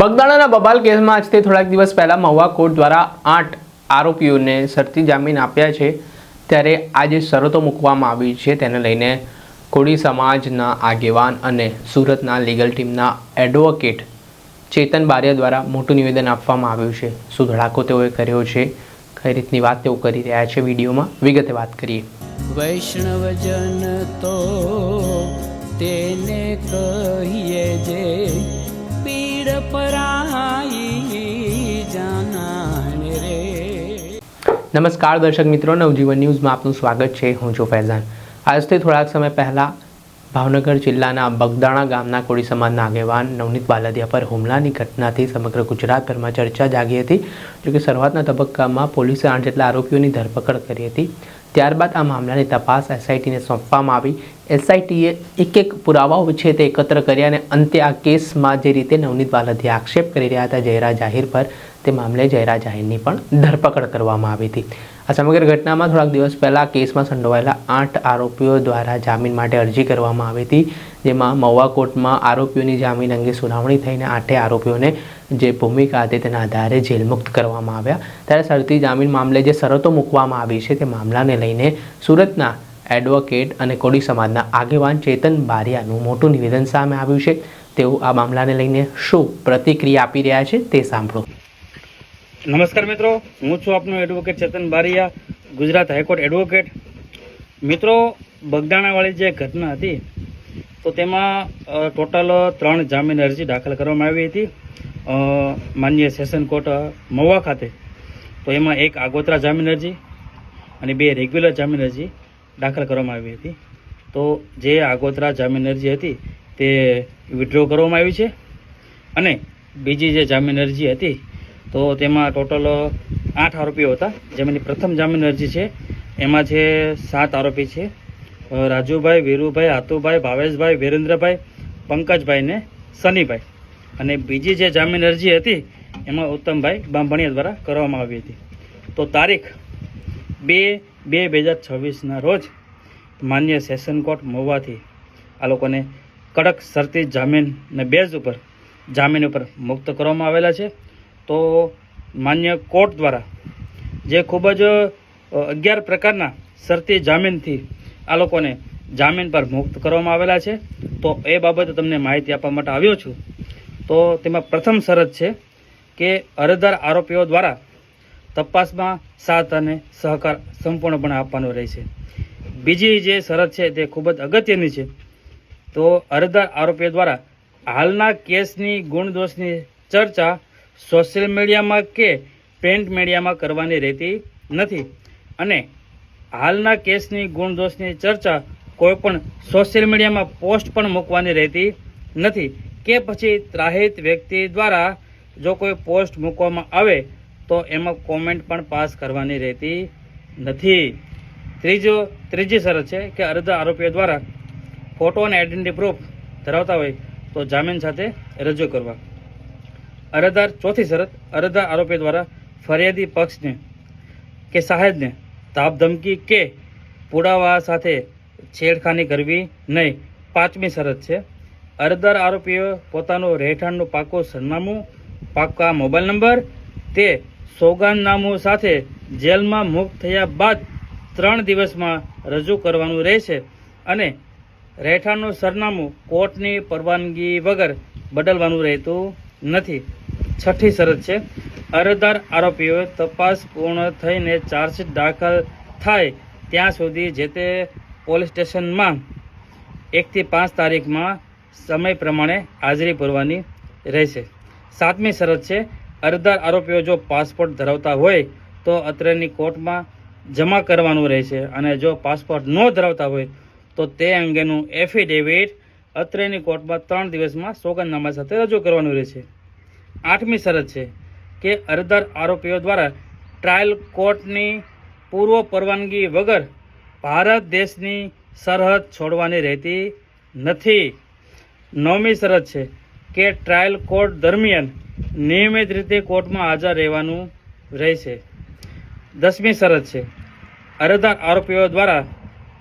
બગદાણાના બબાલ કેસમાં આજથી થોડાક દિવસ પહેલાં મહુવા કોર્ટ દ્વારા આઠ આરોપીઓને શરતી જામીન આપ્યા છે. ત્યારે આજે શરતો મૂકવામાં આવી છે. તેને લઈને કોળી સમાજના આગેવાન અને સુરતના લીગલ ટીમના એડવોકેટ ચેતન બારિયા દ્વારા મોટું નિવેદન આપવામાં આવ્યું છે. શું ધડાકો તેઓએ કર્યો છે? કઈ રીતની વાત તેઓ કરી રહ્યા છે વિડીયોમાં? વિગતે વાત કરીએ. વૈષ્ણવજન તો તેને કહીએ જે પરાઈ જાનાને રે. નમસ્કાર દર્શક મિત્રો, નવજીવન ન્યૂઝમાં આપનું સ્વાગત છે. હું છું ફૈઝાન. આજથી થોડાક સમય પહેલાં ભાવનગર જિલ્લાના બગદાણા ગામના કોળી સમાજના આગેવાન નવનીત બાલદિયા પર હુમલાની ઘટનાથી સમગ્ર ગુજરાતભરમાં ચર્ચા જાગી હતી, જોકે શરૂઆતના તબક્કામાં પોલીસે આઠ જેટલા આરોપીઓની ધરપકડ કરી હતી. ત્યારબાદ આ મામલાની તપાસ એસઆઈટીને સોંપવામાં આવી. એસઆઈટીએ એક એક પુરાવાઓ છે તે એકત્ર કર્યા અને અંતે આ કેસમાં જે રીતે નવનીત બાલદિયા આક્ષેપ કરી રહ્યા હતા જયરા જાહેર પર તે મામલે જયરા જાહેરની પણ ધરપકડ કરવામાં આવી હતી. આ સમગ્ર ઘટનામાં થોડાક દિવસ પહેલાં કેસમાં સંડોવાયેલા આઠ આરોપીઓ દ્વારા જામીન માટે અરજી કરવામાં આવી હતી, જેમાં મહુવા કોર્ટમાં આરોપીઓની જામીન અંગે સુનાવણી થઈને આઠે આરોપીઓને જે ભૂમિકા હતી તેના આધારે જેલમુક્ત કરવામાં આવ્યા. ત્યારે શરતી જામીન મામલે જે શરતો મૂકવામાં આવી છે તે મામલાને લઈને સુરતના એડવોકેટ અને કોડી સમાજના આગેવાન ચેતન બારિયાનું મોટું નિવેદન સામે આવ્યું છે. તેઓ આ મામલાને લઈને શું પ્રતિક્રિયા આપી રહ્યા છે તે સાંભળો. નમસ્કાર મિત્રો, હું છું આપનો advocate Chetan Baria, Gujarat high court advocate મિત્રો, બગદાણાવાળી જે ઘટના હતી, તો તેમાં ટોટલ ત્રણ જામીન અરજી દાખલ કરવામાં આવી હતી. માન્ય સેશન કોર્ટ મહુવા ખાતે. તો એમાં એક આગોતરા જામીન અરજી અને બે રેગ્યુલર જામીન અરજી દાખલ કરવામાં આવી હતી. તો જે આગોતરા જામીન અરજી હતી, તે વિડ્રો કરવામાં આવી છે. અને બીજી જે જામીન અરજી હતી તો તેમાં ટોટલ આઠ આરોપીઓ હતા. જેમાંની પ્રથમ જામીન અરજી છે. એમાં છે સાત આરોપી છે. રાજુભાઈ, વીરુભાઈ, આતુભાઈ, ભાવેશભાઈ, વિરેન્દ્રભાઈ, પંકજભાઈ ને સનીભાઈ અને બીજી જે જામીન અરજી હતી, એમાં ઉત્તમભાઈ બાંભણિયા દ્વારા કરવામાં આવી હતી. તો તારીખ બે બે બે હજાર છવ્વીસના રોજ માન્ય સેશન કોર્ટ મોવાથી આ લોકોને કડક શરતી જામીનને બેઝ ઉપર જામીન ઉપર મુક્ત કરવામાં આવેલા છે. તો માન્ય કોર્ટ દ્વારા જે ખૂબ જ અગિયાર પ્રકારના શરતી જામીનથી આ લોકોને જામીન પર મુક્ત કરવામાં આવેલા છે. તો એ બાબતે તમને માહિતી આપવા માટે આવ્યો છું. તો તેમાં પ્રથમ શરત છે કે અરજદાર આરોપીઓ દ્વારા તપાસમાં સાથ અને સહકાર સંપૂર્ણપણે આપવાનો રહેશે બીજી જે શરત છે તે ખૂબ જ અગત્યની છે. તો અરજદાર આરોપીઓ દ્વારા હાલના કેસની ગુણદોષની ચર્ચા સોશિયલ મીડિયામાં કે પ્રિન્ટ મીડિયામાં કરવાની રહેતી નથી. અને હાલના કેસની ગુણદોષની ચર્ચા કોઈ પણ સોશિયલ મીડિયામાં પોસ્ટ પણ મૂકવાની રહેતી નથી કે પછી ત્રાહિત વ્યક્તિ દ્વારા જો કોઈ પોસ્ટ મૂકવામાં આવે તો એમાં કોમેન્ટ પણ પાસ કરવાની રહેતી નથી. ત્રીજો, ત્રીજી શરત છે કે અરજદાર આરોપીઓ દ્વારા ફોટો અને આઈડેન્ટિટી પ્રૂફ ધરાવતા હોય તો જામીન સાથે રજૂ કરવા. અરજદાર ચોથી શરત, અરજદાર આરોપી દ્વારા ફરિયાદી પક્ષને કે સાહેબને તાપ ધમકી કે પુરાવા સાથે છેડખાની કરવી નહીં. પાંચમી શરત છે, અરજદાર આરોપીઓ પોતાનું રહેઠાણનું પાકો સરનામું પાકા મોબાઈલ નંબર તે સોગંદનામું સાથે જેલમાં મુક્ત થયા બાદ ત્રણ દિવસમાં રજૂ કરવાનું રહેશે અને રહેઠાણનું સરનામું કોર્ટની પરવાનગી વગર બદલવાનું રહેતું નથી. છઠ્ઠી શરત છે. અરજદાર આરોપીઓએ તપાસ પૂર્ણ થઈને ચાર્જશીટ દાખલ થાય ત્યાં સુધી જે તે પોલીસ સ્ટેશનમાં એકથી પાંચ તારીખમાં સમય પ્રમાણે હાજરી પૂરવાની રહેશે. સાતમી શરત છે, અરજદાર આરોપીઓ જો પાસપોર્ટ ધરાવતા હોય તો અત્રેની કોર્ટમાં જમા કરવાનું રહેશે અને જો પાસપોર્ટ ન ધરાવતા હોય તો તે અંગેનું એફિડેવિટ અત્રેની કોર્ટમાં ત્રણ દિવસમાં સોગંદનામા સાથે રજૂ કરવાનું રહેશે. આઠમી શરત છે કે અરજદાર આરોપીઓ દ્વારા ટ્રાયલ કોર્ટની પૂર્વ પરવાનગી વગર ભારત દેશની સરહદ છોડવાની રહેતી નથી. નવમી શરત છે કે ટ્રાયલ કોર્ટ દરમિયાન નિયમિત રીતે કોર્ટમાં હાજર રહેવાનું રહેશે. દસમી શરત છે અરજદાર આરોપીઓ દ્વારા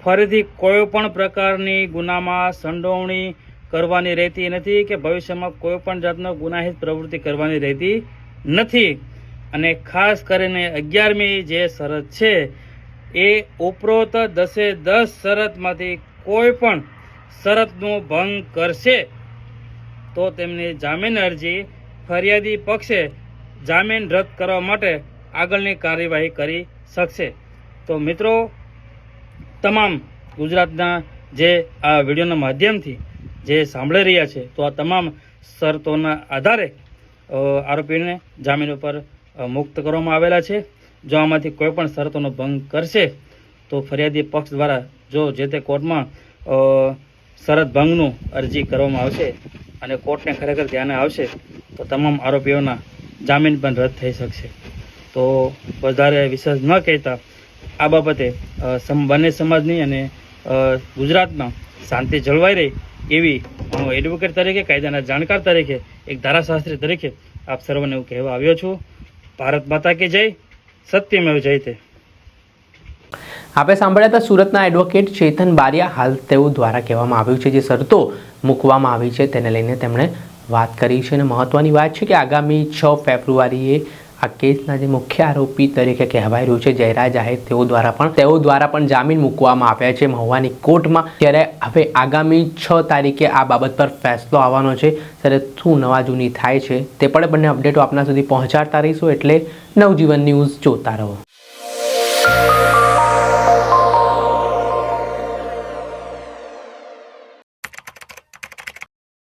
ફરીથી કોઈ પણ પ્રકારની ગુનામાં સંડોવણી કરવાની રહેતી નથી કે ભવિષ્યમાં કોઈ પણ જાતનો ગુનાહિત પ્રવૃત્તિ કરવાની રહેતી નથી. અને ખાસ કરીને અગિયારમી જે શરત છે, એ ઉપરોક્ત દસે દસ શરતમાંથી કોઈ પણ શરતનો ભંગ કરશે. તો તેમની જામીન અરજી ફરિયાદી પક્ષે જામીન રદ કરવા માટે આગળની કાર્યવાહી કરી શકશે. તો મિત્રો, તમામ ગુજરાતના જે આ વિડીયોના માધ્યમથી જે સાંભળી રહ્યા છે, તો આ તમામ શરતોના આધારે આરોપીને જામીન ઉપર મુક્ત કરવામાં આવેલા છે. જો આમાંથી કોઈ પણ શરતોનો ભંગ કરશે, તો ફરિયાદી પક્ષ દ્વારા જો જે તે કોર્ટમાં શરત ભંગનું અરજી કરવામાં આવશે અને કોર્ટને ખરેખર ધ્યાને આવશે, તો તમામ આરોપીઓના જામીન પણ રદ થઈ શકશે. તો વધારે વિશેષ ન કહેતા, આ બાબતે બંને સમાજની અને ગુજરાતમાં શાંતિ જળવાઈ રહે. એવી એડવોકેટ તરીકે, કાયદાના જાણકાર તરીકે, એક ધારાશાસ્ત્રી તરીકે આપ સર્વને હું કહેવા આવ્યો છું. ભારત માતા કે જય, સત્યમેવ જયતે આપણે સાંભળ્યા હતા સુરતના એડવોકેટ ચેતન બારિયા, હાલ તેઓ દ્વારા કહેવામાં આવ્યું છે જે શરતો મૂકવામાં આવી છે તેને લઈને તેમણે વાત કરી છે અને મહત્વની વાત છે કે આગામી છ ફેબ્રુઆરીએ આ કેસના જે મુખ્ય આરોપી તરીકે કહેવાય રહ્યું છે જયરાજ આહિર તેઓ દ્વારા પણ તેઓ દ્વારા પણ જામીન મૂકવામાં આવ્યા છે મહુવાની કોર્ટમાં. ત્યારે હવે આગામી છ તારીખે આ બાબત પર ફેસલો આવવાનો છે. ત્યારે શું નવા જૂની થાય છે તે પણ બંને અપડેટો આપના સુધી પહોંચાડતા રહીશું. એટલે નવજીવન ન્યૂઝ જોતા રહો.